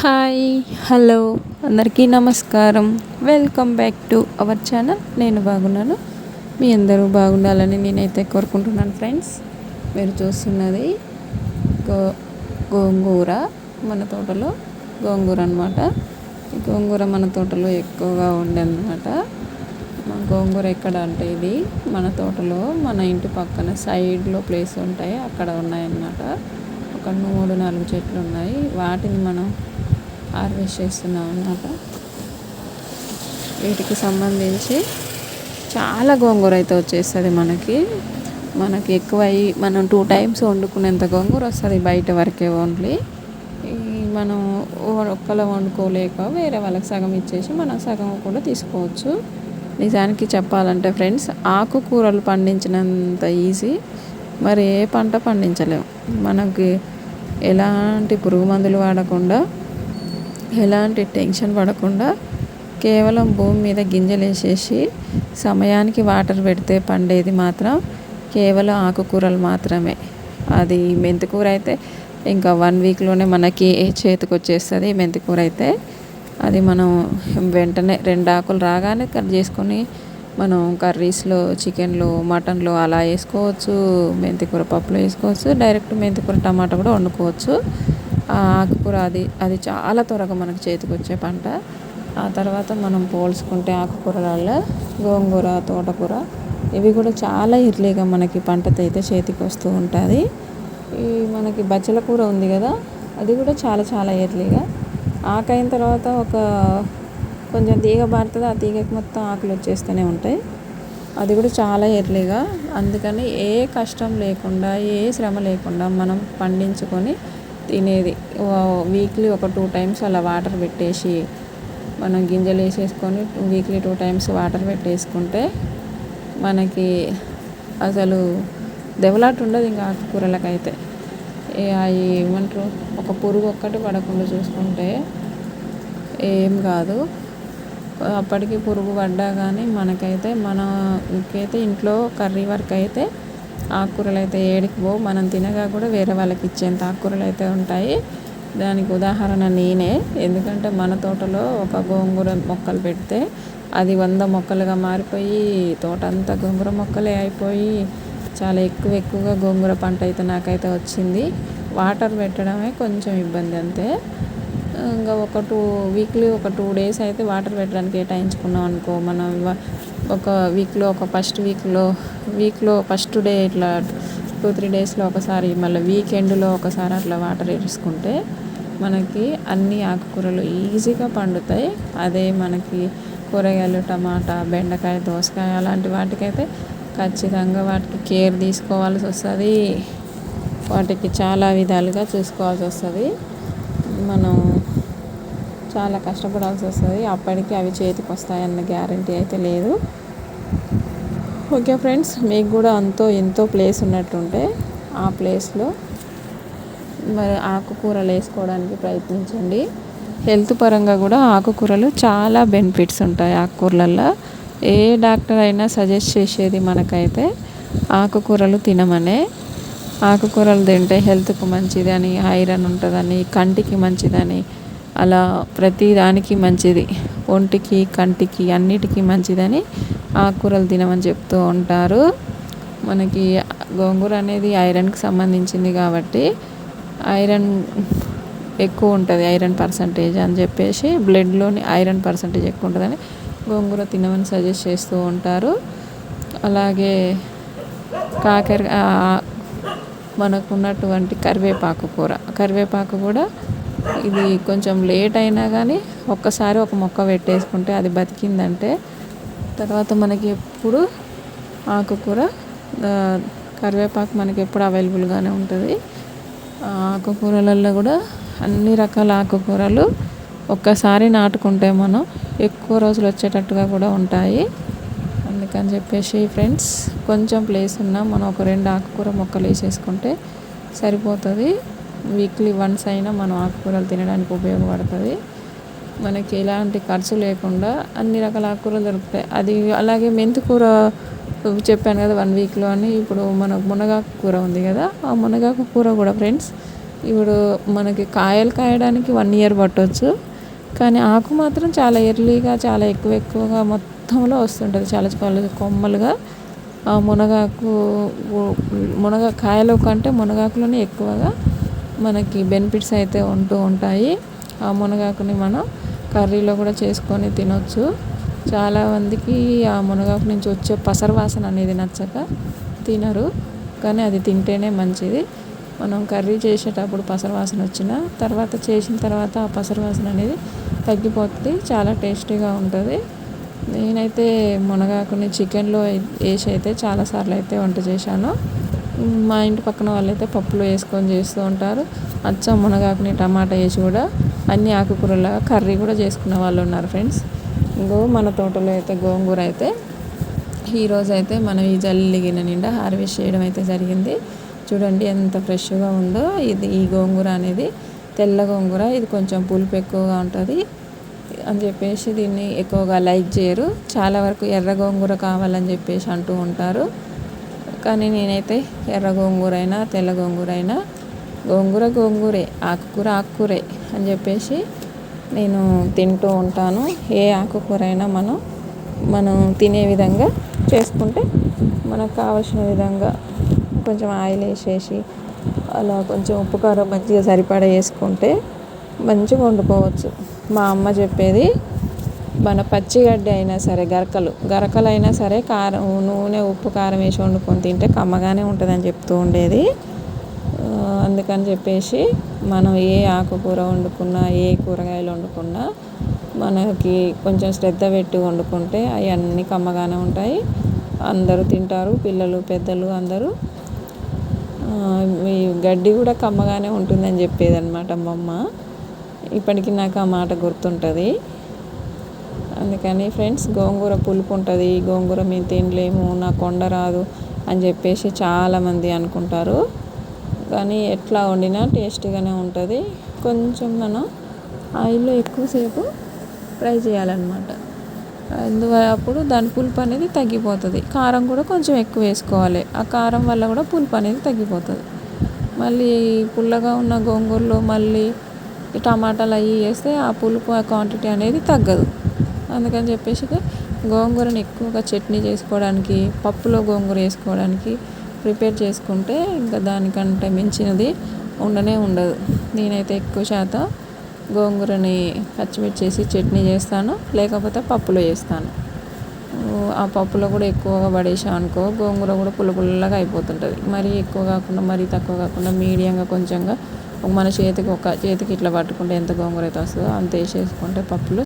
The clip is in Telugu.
హాయ్ హలో అందరికీ నమస్కారం. Welcome back to our channel. నేను బాగున్నాను. మీ అందరూ బాగుండాలని నేనైతే కోరుకుంటున్నాను ఫ్రెండ్స్. మీరు చూస్తున్నది గో గోంగూర మన తోటలో. గోంగూర అనమాట ఈ గోంగూర మన తోటలో ఎక్కువగా ఉండేదన్నమాట. అనమాట గోంగూర ఎక్కడ అంటే ఇది మన తోటలో మన ఇంటి పక్కన సైడ్లో ప్లేస్ ఉంటాయి. అక్కడ ఉన్నాయన్నమాట. ఒక మూడు నాలుగు చెట్లు ఉన్నాయి. వాటిని మనం హార్వెస్ట్ చేస్తున్నాం అన్నమాట. వీటికి సంబంధించి చాలా గోంగూర అయితే వచ్చేస్తుంది మనకి. మనకి ఎక్కువ మనం టూ టైమ్స్ వండుకునేంత గోంగూర వస్తుంది బయట వరకే ఓన్లీ మనం ఒక్కలో వండుకోలేక వేరే వాళ్ళకి సగం ఇచ్చేసి మనం సగం కూడా తీసుకోవచ్చు. నిజానికి చెప్పాలంటే ఫ్రెండ్స్ ఆకుకూరలు పండించినంత ఈజీ. మరి ఏ పంట పండించలేము మనకి ఎలాంటి పురుగు మందులు వాడకుండా ఎలాంటి టెన్షన్ పడకుండా కేవలం భూమి మీద గింజలు వేసేసి సమయానికి వాటర్ పెడితే పండేది మాత్రం కేవలం ఆకుకూరలు మాత్రమే. అది మెంతికూర అయితే ఇంకా వన్ వీక్లోనే మనకి చేతికి వచ్చేస్తుంది మెంతికూర అయితే. అది మనం వెంటనే రెండు ఆకులు రాగానే కట్ చేసుకొని మనం కర్రీస్లో చికెన్లో మటన్లో అలా వేసుకోవచ్చు. మెంతికూర పప్పులో వేసుకోవచ్చు. డైరెక్ట్ మెంతికూర టమాటా కూడా వండుకోవచ్చు. ఆకుకూర అది అది చాలా త్వరగా మనకు చేతికి వచ్చే పంట. ఆ తర్వాత మనం పోల్చుకుంటే ఆకుకూరలలో గోంగూర తోటకూర ఇవి కూడా చాలా ఇర్లీగా మనకి పంటతో అయితే చేతికి వస్తూ ఉంటుంది. ఈ మనకి బచ్చల కూర ఉంది కదా అది కూడా చాలా చాలా ఎర్లీగా ఆకైన తర్వాత ఒక కొంచెం తీగ పారుతుంది ఆ తీగకి మొత్తం ఆకులు వచ్చేస్తూనే ఉంటాయి. అది కూడా చాలా ఎర్లీగా అందుకని ఏ కష్టం లేకుండా ఏ శ్రమ లేకుండా మనం పండించుకొని తినేది. వీక్లీ ఒక టూ టైమ్స్ అలా వాటర్ పెట్టేసి మనం గింజలు వేసేసుకొని వీక్లీ టూ టైమ్స్ వాటర్ పెట్టేసుకుంటే మనకి అసలు దెవలాట ఉండదు ఇంకా ఆకుకూరలకైతే. అవి ఏమంటారు ఒక పురుగు ఒక్కటి పడకుండా చూసుకుంటే ఏం కాదు. అప్పటికి పురుగు పడ్డా కానీ మనకైతే మనకైతే ఇంట్లో కర్రీ వరకు అయితే ఆకుకూరలు అయితే ఏడికి పోవు మనం తినగా కూడా వేరే వాళ్ళకి ఇచ్చేంత ఆకుకూరలు అయితే ఉంటాయి. దానికి ఉదాహరణ నేనే. ఎందుకంటే మన తోటలో ఒక గోంగూర మొక్కలు పెడితే అది వంద మొక్కలుగా మారిపోయి తోట అంతా గోంగూర మొక్కలే అయిపోయి చాలా ఎక్కువ ఎక్కువగా గోంగూర పంట అయితే నాకైతే వచ్చింది. వాటర్ పెట్టడమే కొంచెం ఇబ్బంది అంతే. ఇంకా ఒక టూ వీక్లీ ఒక టూ డేస్ అయితే వాటర్ పెట్టడానికి కేటాయించుకున్నాం అనుకో. మనం ఒక వీక్లో ఒక ఫస్ట్ వీక్లో వీక్లో ఫస్ట్ డే ఇట్లా టూ త్రీ డేస్లో ఒకసారి మళ్ళీ వీకెండ్లో ఒకసారి అట్లా వాటర్ వేసుకుంటే మనకి అన్ని ఆకుకూరలు ఈజీగా పండుతాయి. అదే మనకి కూరగాయలు టమాటా బెండకాయ దోసకాయ అలాంటి వాటికైతే ఖచ్చితంగా వాటికి కేర్ తీసుకోవాల్సి వస్తుంది. వాటికి చాలా విధాలుగా చూసుకోవాల్సి వస్తుంది. మనం చాలా కష్టపడాల్సి వస్తుంది. అప్పటికి అవి చేతికి వస్తాయన్న గ్యారంటీ అయితే లేదు. ఓకే ఫ్రెండ్స్ మీకు కూడా అంతో ఎంతో ప్లేస్ ఉన్నట్టుంటే ఆ ప్లేస్లో మరి ఆకుకూరలు వేసుకోవడానికి ప్రయత్నించండి. హెల్త్ పరంగా కూడా ఆకుకూరలు చాలా బెనిఫిట్స్ ఉంటాయి ఆకుకూరలలో ఏ డాక్టర్ అయినా సజెస్ట్ చేసేది మనకైతే ఆకుకూరలు తినమనే. ఆకుకూరలు తింటే హెల్త్కు మంచిదని ఐరన్ ఉంటుందని కంటికి మంచిదని అలా ప్రతి దానికి మంచిది. ఒంటికి కంటికి అన్నిటికీ మంచిదని ఆకుకూరలు తినమని చెప్తూ ఉంటారు. మనకి గోంగూర అనేది ఐరన్కి సంబంధించింది కాబట్టి ఐరన్ ఎక్కువ ఉంటుంది ఐరన్ పర్సంటేజ్ అని చెప్పేసి బ్లడ్లోని ఐరన్ పర్సంటేజ్ ఎక్కువ ఉంటుందని గోంగూర తినమని సజెస్ట్ చేస్తూ ఉంటారు. అలాగే కాకర మనకున్నటువంటి కరివేపాకు కూర. కరివేపాకు కూడా ఇది కొంచెం లేట్ అయినా కానీ ఒక్కసారి ఒక మొక్క పెట్టేసుకుంటే అది బతికిందంటే తర్వాత మనకి ఎప్పుడు ఆకుకూర కరివేపాకు మనకి ఎప్పుడు అవైలబుల్గానే ఉంటుంది. ఆకుకూరలలో కూడా అన్ని రకాల ఆకుకూరలు ఒక్కసారి నాటుకుంటే మనం ఎక్కువ రోజులు వచ్చేటట్టుగా కూడా ఉంటాయి. అందుకని చెప్పేసి ఫ్రెండ్స్ కొంచెం ప్లేస్ ఉన్నా మనం ఒక రెండు ఆకుకూర మొక్కలు వేసేసుకుంటే సరిపోతుంది. వీక్లీ వన్స్ అయినా మనం ఆకుకూరలు తినడానికి ఉపయోగపడుతుంది. మనకి ఎలాంటి ఖర్చు లేకుండా అన్ని రకాల ఆకుకూరలు దొరుకుతాయి. అది అలాగే మెంతికూర చెప్పాను కదా వన్ వీక్లో అని. ఇప్పుడు మన మునగాకు కూర ఉంది కదా ఆ మునగాకు కూర కూడా ఫ్రెండ్స్ ఇప్పుడు మనకి కాయలు కాయడానికి వన్ ఇయర్ పట్టవచ్చు కానీ ఆకు మాత్రం చాలా ఎర్లీగా చాలా ఎక్కువ ఎక్కువగా మొత్తంలో వస్తుంటుంది. చాలా చాలా కొమ్మలుగా. ఆ మునగాకు మునగ కాయలు కంటే మునగాకులోనే ఎక్కువగా మనకి బెనిఫిట్స్ అయితే ఉంటూ ఉంటాయి. ఆ మునగాకుని మనం కర్రీలో కూడా చేసుకొని తినొచ్చు. చాలామందికి ఆ మునగాకు నుంచి వచ్చే పసర వాసన అనేది నచ్చక తినరు. కానీ అది తింటేనే మంచిది. మనం కర్రీ చేసేటప్పుడు పసర వాసన వచ్చిన తర్వాత చేసిన తర్వాత ఆ పసర వాసన అనేది తగ్గిపోతుంది చాలా టేస్టీగా ఉంటుంది. నేనైతే మునగాకుని చికెన్లో వేసి అయితే చాలాసార్లు అయితే వంట చేశాను. మా ఇంటి పక్కన వాళ్ళైతే పప్పులో వేసుకొని చేస్తూ ఉంటారు. అచ్చం మునగాకుని టమాటా వేసి కూడా అన్ని ఆకుకూరలాగా కర్రీ కూడా చేసుకునే వాళ్ళు ఉన్నారు ఫ్రెండ్స్. ఇంకో మన తోటలో అయితే గోంగూర అయితే ఈరోజు అయితే మనం ఈ జల్లి గిన్నె నిండా హార్వెస్ట్ చేయడం అయితే జరిగింది. చూడండి ఎంత ఫ్రెష్గా ఉందో ఇది ఈ గోంగూర అనేది. తెల్ల గోంగూర ఇది కొంచెం పులుపు ఎక్కువగా ఉంటుంది అని చెప్పేసి దీన్ని ఎక్కువగా లైక్ చేయరు. చాలా వరకు ఎర్ర గోంగూర కావాలని చెప్పేసి అంటూ ఉంటారు. కానీ నేనైతే ఎర్ర గోంగూర అయినా తెల్ల గోంగూర అయినా గోంగూర గోంగూరే ఆకుకూర ఆకుకూరే అని చెప్పేసి నేను తింటూ ఉంటాను. ఏ ఆకుకూర అయినా మనం మనం తినే విధంగా చేసుకుంటే మనకు కావలసిన విధంగా కొంచెం ఆయిల్ వేసేసి అలా కొంచెం ఉప్పు కారం మంచిగా సరిపడా వేసుకుంటే మంచిగా వండుకోవచ్చు. మా అమ్మ చెప్పేది మన పచ్చిగడ్డి అయినా సరే గరకలు గరకలు అయినా సరే కారం నూనె ఉప్పు కారం వేసి వండుకొని తింటే కమ్మగానే ఉంటుందని చెప్తూ ఉండేది. అందుకని చెప్పేసి మనం ఏ ఆకుకూర వండుకున్నా ఏ కూరగాయలు వండుకున్నా మనకి కొంచెం శ్రద్ధ పెట్టి వండుకుంటే అవన్నీ కమ్మగానే ఉంటాయి. అందరూ తింటారు పిల్లలు పెద్దలు అందరూ. ఈ గడ్డి కూడా కమ్మగానే ఉంటుందని చెప్పేదన్నమాట మా అమ్మ. ఇప్పటికీ నాకు ఆ మాట గుర్తుంటుంది. అందుకని ఫ్రెండ్స్ గోంగూర పులుపు ఉంటుంది గోంగూర మేము తినలేము నాకు కొండ రాదు అని చెప్పేసి చాలామంది అనుకుంటారు. కానీ ఎట్లా వండినా టేస్టీగానే ఉంటుంది. కొంచెం మనం ఆయిల్లో ఎక్కువసేపు ఫ్రై చేయాలన్నమాట. అందువల్ల అప్పుడు దాని పులుపు అనేది తగ్గిపోతుంది. కారం కూడా కొంచెం ఎక్కువ వేసుకోవాలి. ఆ కారం వల్ల కూడా పులుపు అనేది తగ్గిపోతుంది. మళ్ళీ పుల్లగా ఉన్న గోంగూరలో మళ్ళీ టమాటాలు అవి వేస్తే ఆ పులుపు ఆ క్వాంటిటీ అనేది తగ్గదు. అందుకని చెప్పేసి గోంగూరని ఎక్కువగా చట్నీ చేసుకోవడానికి పప్పులో గోంగూర వేసుకోవడానికి ప్రిపేర్ చేసుకుంటే ఇంకా దానికంటే మించినది ఉండనే ఉండదు. నేనైతే ఎక్కువ శాతం గోంగూరని పచ్చిమిర్చి వేసి చట్నీ చేస్తాను లేకపోతే పప్పులో చేస్తాను. ఆ పప్పులో కూడా ఎక్కువగా పడేసాం అనుకో గోంగూర కూడా పుల్ల పుల్లగా అయిపోతుంటుంది. మరీ ఎక్కువ కాకుండా మరీ తక్కువ కాకుండా మీడియంగా కొంచెంగా మన చేతికి ఒక చేతికి ఇట్లా పట్టుకుంటే ఎంత గోంగూర అయితే వస్తుందో అంత వేసేసుకుంటే పప్పులు